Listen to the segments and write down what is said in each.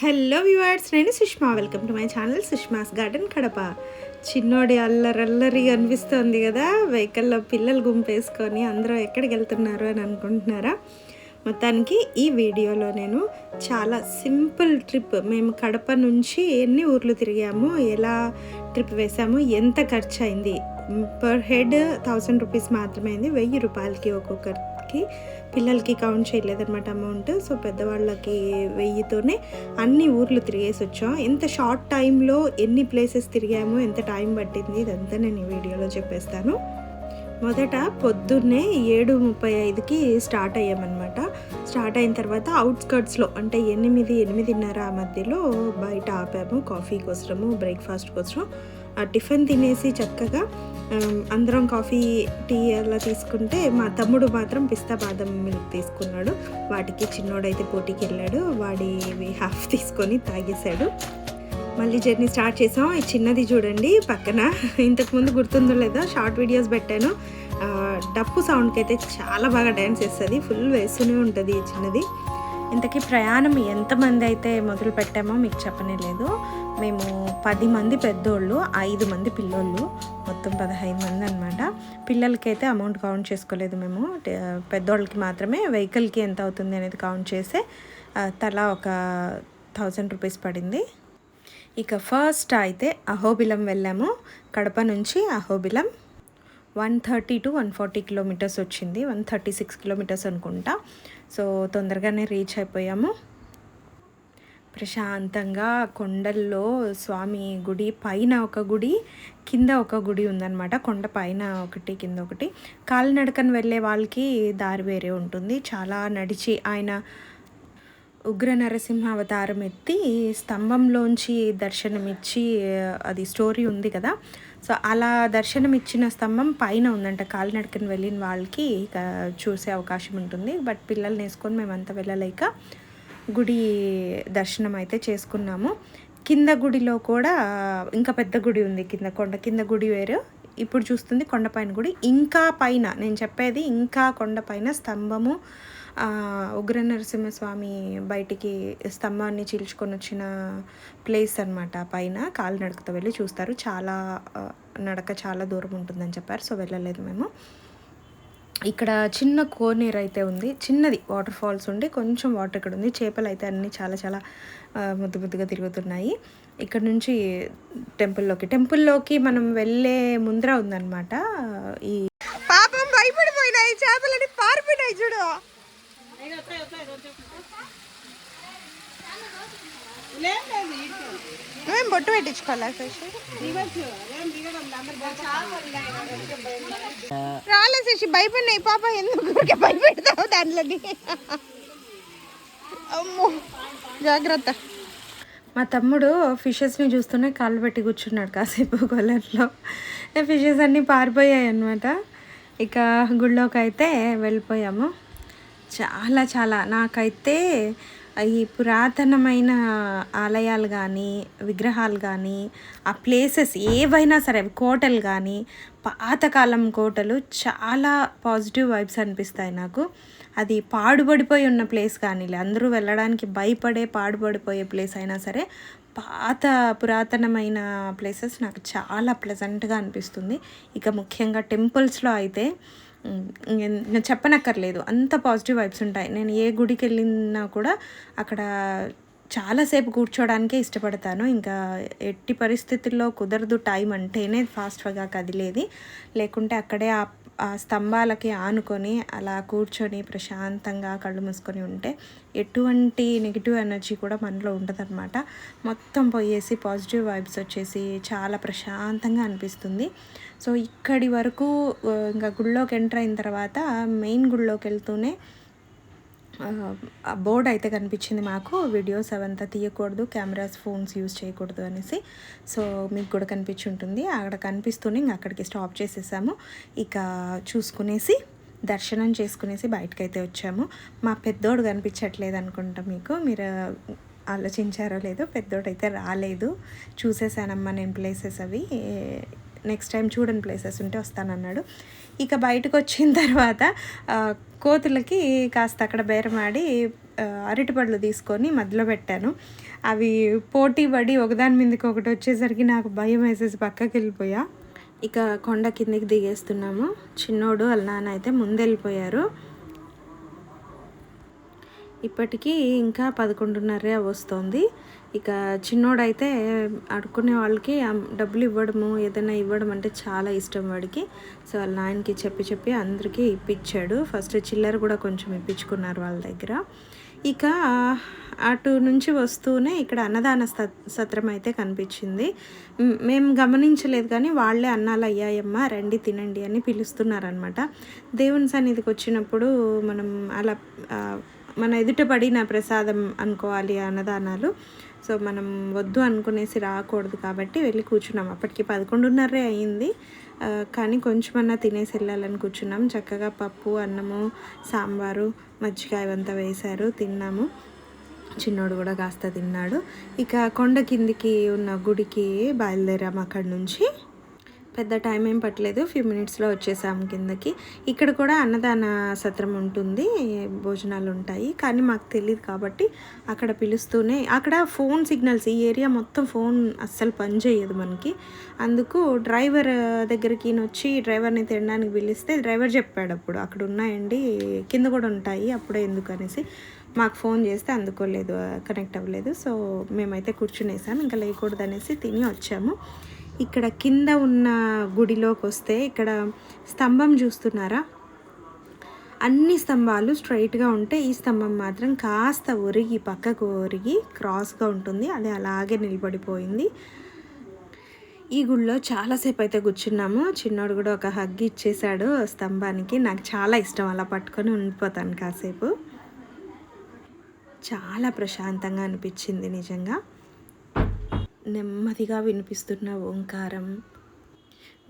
Hello viewers నేను Sushma. Welcome to my channel Sushma's garden Kadapa చిన్నోడి అల్లరల్లరి అనిపిస్తోంది కదా? వెహికల్లో పిల్లలు గుంపేసుకొని అందరూ ఎక్కడికి వెళ్తున్నారు అని అనుకుంటున్నారా? మొత్తానికి ఈ వీడియోలో నేను చాలా సింపుల్ ట్రిప్. మేము కడప నుంచి ఎన్ని ఊర్లు తిరిగాము? ఎలా ట్రిప్ వేసాము? ఎంత ఖర్చు అయింది పర్ హెడ్ థౌసండ్ రూపీస్ మాత్రమే అయింది. వెయ్యి రూపాయలకి ఒక్కొక్కరికి పిల్లలకి కౌంట్ చేయలేదన్నమాట అమౌంట్ సో పెద్దవాళ్ళకి వెయ్యితోనే అన్ని ఊర్లు తిరిగేసి వచ్చాం. ఎంత షార్ట్ టైంలో ఎన్ని ప్లేసెస్ తిరిగామో ఎంత టైం పట్టింది ఇదంతా నేను ఈ వీడియోలో చెప్పేస్తాను. మొదట పొద్దున్నే ఏడు ముప్పై ఐదుకి స్టార్ట్ అయ్యామన్నమాట. స్టార్ట్ అయిన తర్వాత అవుట్స్కర్ట్స్లో అంటే ఎనిమిది ఎనిమిదిన్నర ఆ మధ్యలో బయట ఆపాము. కాఫీ కోసము బ్రేక్ఫాస్ట్ కోసం టిఫిన్ తినేసి చక్కగా అందరం కాఫీ టీ అలా తీసుకుంటే మా తమ్ముడు మాత్రం పిస్తా బాదం మిల్క్ తీసుకున్నాడు. వాటికి చిన్నోడైతే పోటీకి వెళ్ళాడు. వాడివి హాఫ్ తీసుకొని తాగేశాడు. మళ్ళీ జర్నీ స్టార్ట్ చేసాం. ఈ చిన్నది చూడండి పక్కన. ఇంతకుముందు గుర్తుందో లేదో షార్ట్ వీడియోస్ పెట్టాను. డప్పు సౌండ్కి అయితే చాలా బాగా డ్యాన్స్ చేస్తుంది. ఫుల్ వేస్తూనే ఉంటుంది ఈ చిన్నది. ఇంతకీ ప్రయాణం ఎంతమంది అయితే మొదలు పెట్టామో మీకు చెప్పనే లేదు. మేము పది మంది పెద్దోళ్ళు ఐదు మంది పిల్లోళ్ళు మొత్తం పదహైదు మంది అనమాట పిల్లలకి అయితే అమౌంట్ కౌంట్ చేసుకోలేదు మేము. పెద్దోళ్ళకి మాత్రమే వెహికల్కి ఎంత అవుతుంది అనేది కౌంట్ చేసే తలా ఒక థౌజండ్ రూపీస్ పడింది. ఇక ఫస్ట్ అయితే అహోబిలం వెళ్ళాము. కడప నుంచి Ahobilam one thirty to one forty kilometres వచ్చింది. వన్ థర్టీ సిక్స్ కిలోమీటర్స్ అనుకుంటా. సో తొందరగానే రీచ్ అయిపోయాము. ప్రశాంతంగా కొండల్లో స్వామి గుడి పైన ఒక గుడి కింద ఒక గుడి ఉందన్నమాట. కొండ పైన ఒకటి కింద ఒకటి. కాలినడకన వెళ్ళే వాళ్ళకి దారి వేరే ఉంటుంది. చాలా నడిచి ఆయన ఉగ్ర నరసింహ అవతారం ఎత్తి స్తంభంలోంచి దర్శనమిచ్చి అది స్టోరీ ఉంది కదా. సో అలా దర్శనం ఇచ్చిన స్తంభం పైన ఉందంట. కాలినడకన వెళ్ళిన వాళ్ళకి చూసే అవకాశం ఉంటుంది. బట్ పిల్లల్ని వేసుకొని మేమంతా వెళ్ళలేక గుడి దర్శనం అయితే చేసుకున్నాము. కింద గుడిలో కూడా ఇంకా పెద్ద గుడి ఉంది కింద కొండ కింద గుడి వేరు. ఇప్పుడు చూస్తుంది కొండపైన గుడి. ఇంకా పైన నేను చెప్పేది ఇంకా కొండపైన స్తంభము. ఉగ్ర నరసింహస్వామి బయటికి స్తంభాన్ని చీల్చుకొని వచ్చిన ప్లేస్ అనమాట పైన. కాలినడకతో వెళ్ళి చూస్తారు. చాలా నడక చాలా దూరం ఉంటుందని చెప్పారు. సో వెళ్ళలేదు మేము. ఇక్కడ చిన్న కోనేరు అయితే ఉంది. చిన్నది వాటర్ ఫాల్స్ ఉండి కొంచెం వాటర్ ఇక్కడ ఉంది. చేపలు అయితే అన్నీ చాలా చాలా ముద్దు ముద్దుగా తిరుగుతున్నాయి. ఇక్కడ నుంచి టెంపుల్లోకి టెంపుల్లోకి మనం వెళ్ళే ముందర ఉందన్నమాట ఈ పాపం భయపడిపోయినాయి. చేపలని పారిపోయినాయి చూడు. మేము బొట్టు పెట్టించుకోవాలా శశి రాలే శశి భయపడినాయి. పాప ఎందుకు ఊరికే భయపెడతావు దాంట్లోని? అమ్మో జాగ్రత్త. మా తమ్ముడు ఫిషెస్ని చూస్తూనే కాళ్ళు పెట్టి కూర్చున్నాడు కాసేపు కొలర్లో ఫిషెస్ అన్నీ పారిపోయాయి అన్నమాట. ఇక గుళ్ళోకి అయితే వెళ్ళిపోయాము. చాలా చాలా. నాకైతే ఈ పురాతనమైన ఆలయాలు కానీ విగ్రహాలు కానీ ఆ ప్లేసెస్ ఏవైనా సరే కోటలు కానీ పాతకాలం కోటలు చాలా పాజిటివ్ వైబ్స్ అనిపిస్తాయి నాకు. అది పాడుబడిపోయి ఉన్న ప్లేస్ కానీ అందరూ వెళ్ళడానికి భయపడే పాడుబడిపోయే ప్లేస్ అయినా సరే పాత పురాతనమైన ప్లేసెస్ నాకు చాలా ప్లెజెంట్గా అనిపిస్తుంది. ఇక ముఖ్యంగా టెంపుల్స్లో అయితే చెప్పనక్కర్లేదు. అంత పాజిటివ్ వైబ్స్ ఉంటాయి. నేను ఏ గుడికి వెళ్ళినా కూడా అక్కడ చాలాసేపు కూర్చోవడానికే ఇష్టపడతాను. ఇంకా ఎట్టి పరిస్థితుల్లో కుదరదు టైం అంటేనే ఫాస్ట్గా కదిలేది. లేకుంటే అక్కడే ఆ ఆ స్తంభాలకి ఆనుకొని అలా కూర్చొని ప్రశాంతంగా కళ్ళు మూసుకొని ఉంటే ఎటువంటి నెగిటివ్ ఎనర్జీ కూడా మనలో ఉండదన్నమాట. మొత్తం పోయేసి పాజిటివ్ వైబ్స్ వచ్చేసి చాలా ప్రశాంతంగా అనిపిస్తుంది. సో ఇక్కడి వరకు ఇంకా గుళ్ళోకి ఎంటర్ అయిన తర్వాత మెయిన్ గుళ్ళోకి వెళ్తూనే ఆ బోర్డ్ అయితే కనిపించింది మాకు. వీడియోస్ అవంతా తీయకూడదు కెమెరాస్ ఫోన్స్ యూజ్ చేయకూడదు అనేసి. సో మీకు కూడా కనిపించి ఉంటుంది అక్కడ కనిపిస్తూనే ఇంక అక్కడికి స్టాప్ చేసేసాము. ఇక చూసుకునేసి దర్శనం చేసుకునేసి బయటకు అయితే వచ్చాము. మా పెద్దోడు కనిపించట్లేదు అనుకుంటా మీకు. మీరు ఆలోచించారో లేదో పెద్దోడు అయితే రాలేదు. చూసేసానమ్మా నేను ప్లేసెస్ అవి. నెక్స్ట్ టైం చూడని ప్లేసెస్ ఉంటే వస్తానన్నాడు. ఇక బయటకు వచ్చిన తర్వాత కోతులకి కాస్త అక్కడ బేరమాడి అరటిపళ్ళు తీసుకొని మధ్యలో పెట్టాను. అవి పోటీ పడి ఒకదాని మీదకి ఒకటి వచ్చేసరికి నాకు భయం వేసేసి పక్కకి వెళ్ళిపోయా. ఇక కొండ కిందకి దిగేస్తున్నాము. చిన్నోడు వాళ్ళ నాన్న అయితే ముందెళ్ళిపోయారు ఇప్పటికీ ఇంకా పదకొండున్నరే వస్తుంది ఇక చిన్నోడైతే అడుక్కునే వాళ్ళకి డబ్బులు ఇవ్వడము ఏదైనా ఇవ్వడం అంటే చాలా ఇష్టం వాడికి. సో వాళ్ళ నాయనకి చెప్పి చెప్పి అందరికీ ఇప్పించాడు. ఫస్ట్ చిల్లర కూడా కొంచెం ఇప్పించుకున్నారు వాళ్ళ దగ్గర. ఇక అటు నుంచి వస్తూనే ఇక్కడ అన్నదాన స- సత్రం అయితే కనిపించింది. మేము గమనించలేదు కానీ వాళ్ళే అన్నాలు అయ్యాయమ్మ రండి తినండి అని పిలుస్తున్నారనమాట దేవుని సన్నిధికి వచ్చినప్పుడు మనం అలా మన ఎదుట పడిన ప్రసాదం అనుకోవాలి అన్నదానాలు. సో మనం వద్దు అనుకునేసి రాకూడదు కాబట్టి వెళ్ళి కూర్చున్నాం. అప్పటికి పదకొండున్నరే అయ్యింది కానీ కొంచెమన్నా తినేసి వెళ్ళాలని కూర్చున్నాం. చక్కగా పప్పు అన్నము సాంబారు మజ్జిగ ఇవంతా వేశారు. తిన్నాము. చిన్నోడు కూడా కాస్త తిన్నాడు. ఇక కొండ కిందికి ఉన్న గుడికి బయలుదేరాము అక్కడి నుంచి. పెద్ద టైం ఏం పట్టలేదు. ఫ్యూ మినిట్స్లో వచ్చేసాము కిందకి. ఇక్కడ కూడా అన్నదాన సత్రం ఉంటుంది. భోజనాలు ఉంటాయి. కానీ మాకు తెలియదు కాబట్టి అక్కడ పిలుస్తూనే అక్కడ ఫోన్ సిగ్నల్స్ ఈ ఏరియా మొత్తం ఫోన్ అస్సలు పనిచేయదు మనకి. అందుకు డ్రైవర్ దగ్గరికి వచ్చి డ్రైవర్ని తినడానికి పిలిస్తే డ్రైవర్ చెప్పాడు అప్పుడు. అక్కడ ఉన్నాయండి కింద కూడా ఉంటాయి అప్పుడే ఎందుకు అనేసి. మాకు ఫోన్ చేస్తే అందుకోలేదు కనెక్ట్ అవ్వలేదు. సో మేమైతే కూర్చునేసాం. ఇంకా లేకూడదు అనేసి తిని వచ్చాము. ఇక్కడ కింద ఉన్న గుడిలోకి వస్తే ఇక్కడ స్తంభం చూస్తున్నారా? అన్ని స్తంభాలు స్ట్రైట్గా ఉంటే ఈ స్తంభం మాత్రం కాస్త ఒరిగి పక్కకు ఒరిగి క్రాస్గా ఉంటుంది. అది అలాగే నిలబడిపోయింది. ఈ గుడిలో చాలాసేపు అయితే కూర్చున్నాము. చిన్నోడు కూడా ఒక హగ్ ఇచ్చేసాడు స్తంభానికి. నాకు చాలా ఇష్టం అలా పట్టుకొని ఉండిపోతాను కాసేపు. చాలా ప్రశాంతంగా అనిపించింది నిజంగా. నెమ్మదిగా వినిపిస్తున్న ఓంకారం.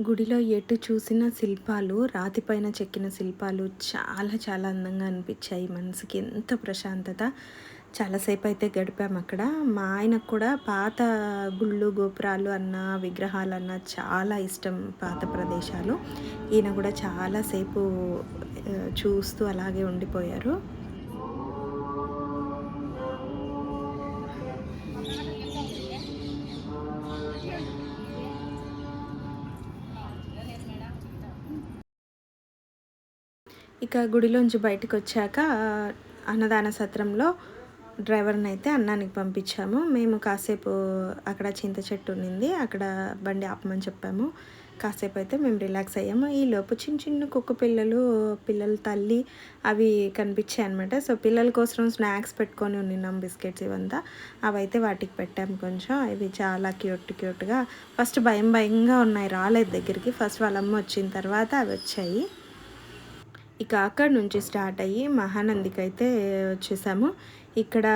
గుడిలో ఎటు చూసిన శిల్పాలు రాతిపైన చెక్కిన శిల్పాలు చాలా చాలా అందంగా అనిపించాయి. మనసుకి ఎంత ప్రశాంతత. చాలాసేపు అయితే గడిపాము అక్కడ. మా ఆయనకు కూడా పాత గుళ్ళు గోపురాలు అన్న విగ్రహాలు అన్న చాలా ఇష్టం పాత ప్రదేశాలు. ఈయన కూడా చాలాసేపు చూస్తూ అలాగే ఉండిపోయారు. ఇక గుడిలోంచి బయటకు వచ్చాక అన్నదాన సత్రంలో డ్రైవర్ని అయితే అన్నానికి పంపించాము. మేము కాసేపు అక్కడ చింత చెట్టు ఉన్నింది అక్కడ బండి ఆపమని చెప్పాము. కాసేపు అయితే మేము రిలాక్స్ అయ్యాము. ఈ లోపు చిన్న చిన్న కుక్క పిల్లలు పిల్లల తల్లి అవి కనిపించాయి అనమాట సో పిల్లల కోసం స్నాక్స్ పెట్టుకొని ఉన్నాం బిస్కెట్స్ ఇవంతా. అవైతే వాటికి పెట్టాము కొంచెం. ఇవి చాలా క్యూట్ క్యూట్గా. ఫస్ట్ భయం భయంగా ఉన్నాయి. రాలేదు దగ్గరికి. ఫస్ట్ వాళ్ళమ్మ వచ్చిన తర్వాత అవి వచ్చాయి. ఇక అక్కడి నుంచి స్టార్ట్ అయ్యి మహానందికి అయితే వచ్చేసాము. ఇక్కడ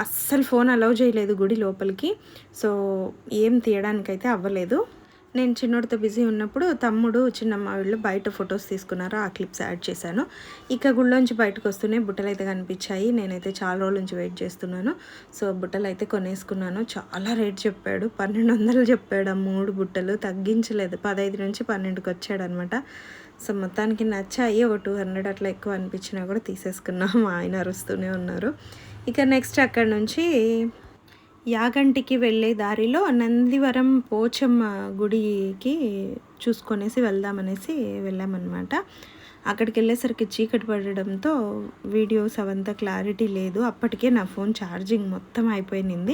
అస్సలు ఫోన్ అలౌ చేయలేదు గుడి లోపలికి. సో ఏం తీయడానికైతే అవ్వలేదు. నేను చిన్నోడితో బిజీ ఉన్నప్పుడు తమ్ముడు చిన్నమ్మ వీళ్ళు బయట ఫొటోస్ తీసుకున్నారు ఆ క్లిప్స్ యాడ్ చేశాను. ఇక గుళ్ళోంచి బయటకు వస్తూనే బుట్టలు అయితే కనిపించాయి. నేనైతే చాలా రోజుల నుంచి వెయిట్ చేస్తున్నాను. సో బుట్టలు అయితే కొనేసుకున్నాను. చాలా రేట్ చెప్పాడు. పన్నెండు వందలు చెప్పాడు ఆ మూడు బుట్టలు. తగ్గించలేదు. పదహైదు నుంచి పన్నెండుకి వచ్చాడనమాట సో మొత్తానికి నచ్చాయి. ఒక టూ హండ్రెడ్ అట్లా ఎక్కువ అనిపించినా కూడా తీసేసుకున్నాం. మా ఆయన అరుస్తూనే ఉన్నారు. ఇక నెక్స్ట్ అక్కడ నుంచి యాగంటికి వెళ్ళే దారిలో నందివరం పోచమ్మ గుడికి చూసుకొనేసి వెళ్దామనేసి వెళ్ళామన్నమాట. అక్కడికి వెళ్ళేసరికి చీకటి పడడంతో వీడియోస్ అవంతా క్లారిటీ లేదు. అప్పటికే నా ఫోన్ ఛార్జింగ్ మొత్తం అయిపోయింది.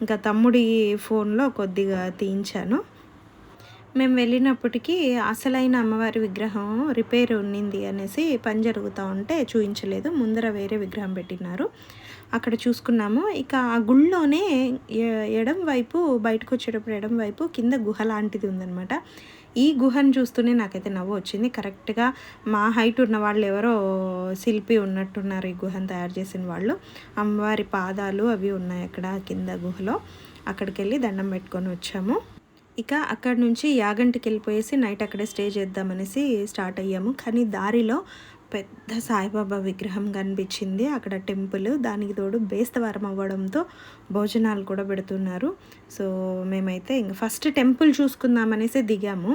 ఇంకా తమ్ముడి ఫోన్లో కొద్దిగా తీయించాను. మేము వెళ్ళినప్పటికీ అసలైన అమ్మవారి విగ్రహం రిపేర్ ఉన్నింది అనేసి పని జరుగుతూ ఉంటే చూపించలేదు ముందర వేరే విగ్రహం పెట్టినారు. అక్కడ చూసుకున్నాము. ఇక ఆ గుళ్ళోనే ఎ- ఎడం వైపు బయటకు వచ్చేటప్పుడు ఎడం వైపు కింద గుహ లాంటిది ఉందనమాట ఈ గుహను చూస్తూనే నాకైతే నవ్వు వచ్చింది. కరెక్ట్గా మా హైట్ ఉన్న వాళ్ళు ఎవరో శిల్పి ఉన్నట్టున్నారు ఈ గుహను తయారు చేసిన వాళ్ళు. అమ్మవారి పాదాలు అవి ఉన్నాయి అక్కడ కింద గుహలో. అక్కడికి వెళ్ళి దండం పెట్టుకొని వచ్చాము. ఇక అక్కడ నుంచి యాగంటికి వెళ్ళిపోయేసి నైట్ అక్కడే స్టే చేద్దామనేసి స్టార్ట్ అయ్యాము. కానీ దారిలో పెద్ద సాయిబాబా విగ్రహం కనిపించింది. అక్కడ టెంపుల్. దానికి తోడు బేస్తవారం అవ్వడంతో భోజనాలు కూడా పెడుతున్నారు. సో మేమైతే ఇంక ఫస్ట్ టెంపుల్ చూసుకుందామనేసి దిగాము.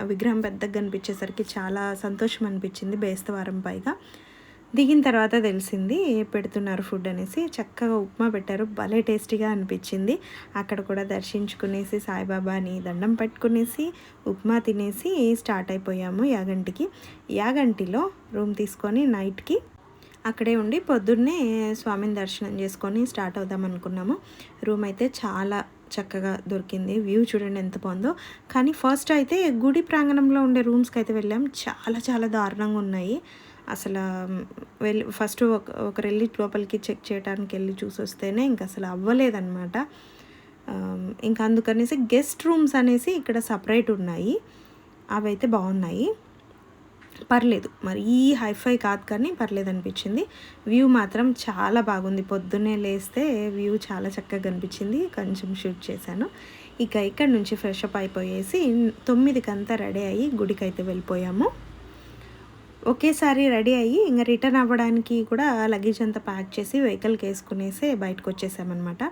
ఆ విగ్రహం పెద్దగా కనిపించేసరికి చాలా సంతోషం అనిపించింది బేస్తవారం పైగా. దిగిన తర్వాత తెలిసింది పెడుతున్నారు ఫుడ్ అనేసి. చక్కగా ఉప్మా పెట్టారు. భలే టేస్టీగా అనిపించింది. అక్కడ కూడా దర్శించుకునేసి సాయిబాబాని దండం పెట్టుకునేసి ఉప్మా తినేసి స్టార్ట్ అయిపోయాము యాగంటికి. యాగంటిలో రూమ్ తీసుకొని నైట్కి అక్కడే ఉండి పొద్దున్నే స్వామిని దర్శనం చేసుకొని స్టార్ట్ అవుదాం అనుకున్నాము. రూమ్ అయితే చాలా చక్కగా దొరికింది. వ్యూ చూడండి ఎంత బాగుందో. కానీ ఫస్ట్ అయితే గుడి ప్రాంగణంలో ఉండే రూమ్స్కి అయితే వెళ్ళాం. చాలా చాలా దారుణంగా ఉన్నాయి. అసలు వెళ్ళి ఫస్ట్ ఒక ఒకరు వెళ్ళి లోపలికి చెక్ చేయడానికి వెళ్ళి చూసి వస్తేనే ఇంకా అసలు అవ్వలేదన్నమాట. ఇంకా అందుకనేసి గెస్ట్ రూమ్స్ అనేసి ఇక్కడ సపరేట్ ఉన్నాయి. అవి అయితే బాగున్నాయి. పర్లేదు. మరి ఈ హైఫై కాదు కానీ పర్లేదు అనిపించింది. వ్యూ మాత్రం చాలా బాగుంది. పొద్దున్నే లేస్తే వ్యూ చాలా చక్కగా కనిపించింది. కొంచెం షూట్ చేశాను. ఇక ఇక్కడ నుంచి ఫ్రెష్ అప్ అయిపోయేసి తొమ్మిదికంతా రెడీ అయ్యి గుడికి అయితే వెళ్ళిపోయాము. ఒకేసారి రెడీ అయ్యి ఇంకా రిటర్న్ అవ్వడానికి కూడా లగేజ్ అంతా ప్యాక్ చేసి వెహికల్కి వేసుకునేసి బయటకు వచ్చేసామన్నమాట.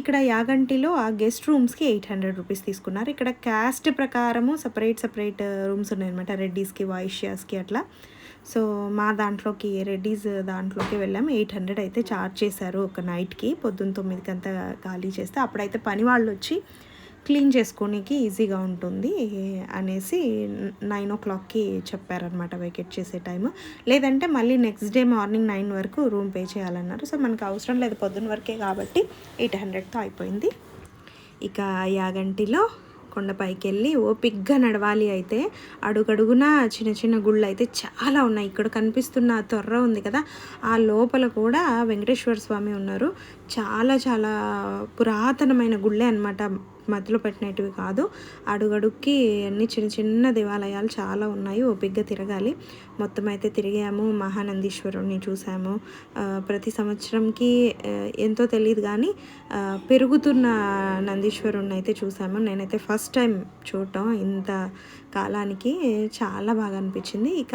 ఇక్కడ యాగంటిలో ఆ గెస్ట్ రూమ్స్కి ఎయిట్ హండ్రెడ్ రూపీస్ తీసుకున్నారు. ఇక్కడ క్యాస్ట్ ప్రకారము సపరేట్ సపరేట్ రూమ్స్ ఉన్నాయన్నమాట. రెడ్డీస్కి వైశ్యాస్కి అట్లా. సో మా దాంట్లోకి రెడ్డీస్ దాంట్లోకి వెళ్ళాము. ఎయిట్ హండ్రెడ్ అయితే ఛార్జ్ చేశారు ఒక నైట్కి. పొద్దున్న తొమ్మిదికి అంతా ఖాళీ చేస్తే అప్పుడైతే పని వాళ్ళు వచ్చి క్లీన్ చేసుకోనికి ఈజీగా ఉంటుంది అనేసి నైన్ ఓ క్లాక్కి చెప్పారనమాట వెకెట్ చేసే టైము. లేదంటే మళ్ళీ నెక్స్ట్ డే మార్నింగ్ నైన్ వరకు రూమ్ పే చేయాలన్నారు. సో మనకు అవసరం లేదు పొద్దున్న వరకే కాబట్టి ఎయిట్ హండ్రెడ్తో అయిపోయింది. ఇక యాగంటిలో కొండపైకి వెళ్ళి ఓపిగ్గా నడవాలి అయితే అడుగడుగున చిన్న చిన్న గుళ్ళు అయితే చాలా ఉన్నాయి. ఇక్కడ కనిపిస్తున్న తొర్ర ఉంది కదా ఆ లోపల కూడా వెంకటేశ్వర స్వామి ఉన్నారు. చాలా చాలా పురాతనమైన గుళ్ళే అనమాట మధ్యలో పెట్టినవి కాదు. అడుగడుక్కి అన్ని చిన్న చిన్న దేవాలయాలు చాలా ఉన్నాయి. ఓపిగ్గా తిరగాలి. మొత్తం అయితే తిరిగాము. మహానందీశ్వరుణ్ణి చూసాము. ప్రతి సంవత్సరంకి ఎంతో తెలియదు కానీ పెరుగుతున్న నందీశ్వరుణ్ణి అయితే చూసాము. నేనైతే ఫస్ట్ టైం చూడటం ఇంత కాలానికి. చాలా బాగా అనిపించింది. ఇక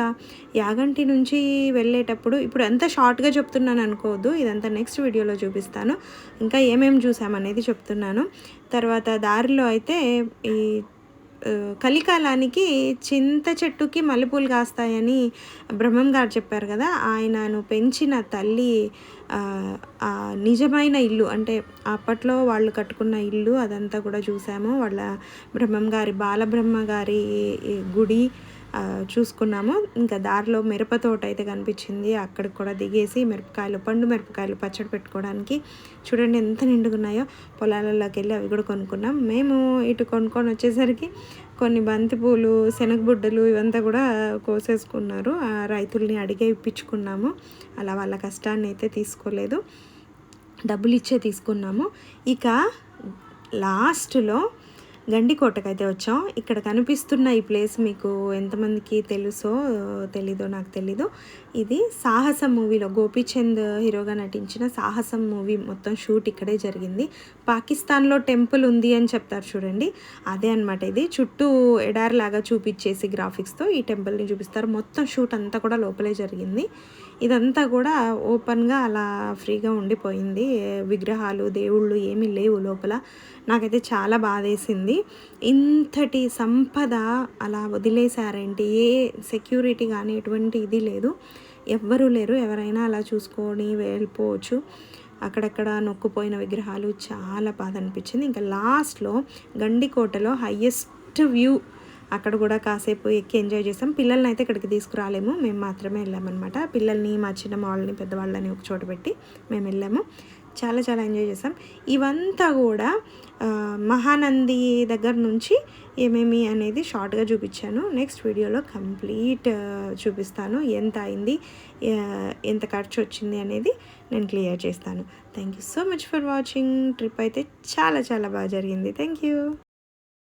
యాగంటి నుంచి వెళ్ళేటప్పుడు ఇప్పుడు ఎంత షార్ట్గా చెప్తున్నాను అనుకోవద్దు. ఇదంతా నెక్స్ట్ వీడియోలో చూపిస్తాను. ఇంకా ఏమేమి చూసామనేది చెప్తున్నాను. తర్వాత దారిలో అయితే ఈ కలికాలానికి చింత చెట్టుకి మల్లెపూలు కాస్తాయని బ్రహ్మం గారు చెప్పారు కదా ఆయనను పెంచిన తల్లి నిజమైన ఇల్లు అంటే అప్పట్లో వాళ్ళు కట్టుకున్న ఇల్లు అదంతా కూడా చూసాము. వాళ్ళ బ్రహ్మం గారి బాలబ్రహ్మ గారి గుడి చూసుకున్నాము. ఇంకా దారిలో మిరప తోట అయితే కనిపించింది. అక్కడికి కూడా దిగేసి మిరపకాయలు పండు మిరపకాయలు పచ్చడి పెట్టుకోవడానికి చూడండి ఎంత నిండుగున్నాయో పొలాలలోకి వెళ్ళి అవి కూడా కొనుక్కున్నాం. మేము ఇటు కొనుక్కొని వచ్చేసరికి కొన్ని బంతిపూలు శనగబుడ్డలు ఇవంతా కూడా కోసేసుకున్నారు. ఆ రైతుల్ని అడిగే ఇప్పించుకున్నాము. అలా వాళ్ళ కష్టాన్ని అయితే తీసుకోలేదు. డబ్బులు ఇచ్చే తీసుకున్నాము. ఇక లాస్ట్లో గండికోటకైతే వచ్చాం. ఇక్కడ కనిపిస్తున్న ఈ ప్లేస్ మీకు ఎంతమందికి తెలుసో తెలీదో నాకు తెలీదు. ఇది సాహసం మూవీలో. గోపీచంద్ హీరోగా నటించిన సాహసం మూవీ మొత్తం షూట్ ఇక్కడే జరిగింది. పాకిస్తాన్లో టెంపుల్ ఉంది అని చెప్తారు చూడండి. అదే అనమాట ఇది. చుట్టూ ఎడారిలాగా చూపించేసి గ్రాఫిక్స్తో ఈ టెంపుల్ని చూపిస్తారు. మొత్తం షూట్ అంతా కూడా లోపలే జరిగింది. ఇదంతా కూడా ఓపెన్గా అలా ఫ్రీగా ఉండిపోయింది. విగ్రహాలు దేవుళ్ళు ఏమీ లేవు లోపల. నాకైతే చాలా బాధేసింది. ఇంతటి సంపద అలా వదిలేశారేంటి? ఏ సెక్యూరిటీ కానీ ఎటువంటి ఇది లేదు. ఎవ్వరూ లేరు. ఎవరైనా అలా చూసుకొని వెళ్ళిపోవచ్చు. అక్కడక్కడ నొక్కుపోయిన విగ్రహాలు చాలా బాధ అనిపించింది. ఇంకా లాస్ట్లో గండికోటలో హయ్యెస్ట్ వ్యూ. అక్కడ కూడా కాసేపు ఎక్కి ఎంజాయ్ చేసాం. పిల్లల్ని అయితే ఇక్కడికి తీసుకురాలేము. మేము మాత్రమే వెళ్ళామన్నమాట. పిల్లల్ని మా చిన్న వాళ్ళని పెద్దవాళ్ళని ఒక చోట పెట్టి మేము వెళ్ళాము. చాలా చాలా ఎంజాయ్ చేసాం ఇవంతా కూడా మహానంది దగ్గర నుంచి ఏమేమి అనేది షార్ట్గా చూపించాను. నెక్స్ట్ వీడియోలో కంప్లీట్ చూపిస్తాను. ఎంత అయింది ఎంత ఖర్చు వచ్చింది అనేది నేను క్లియర్ చేస్తాను. Thank you so much for watching trip అయితే చాలా చాలా బాగా జరిగింది. Thank you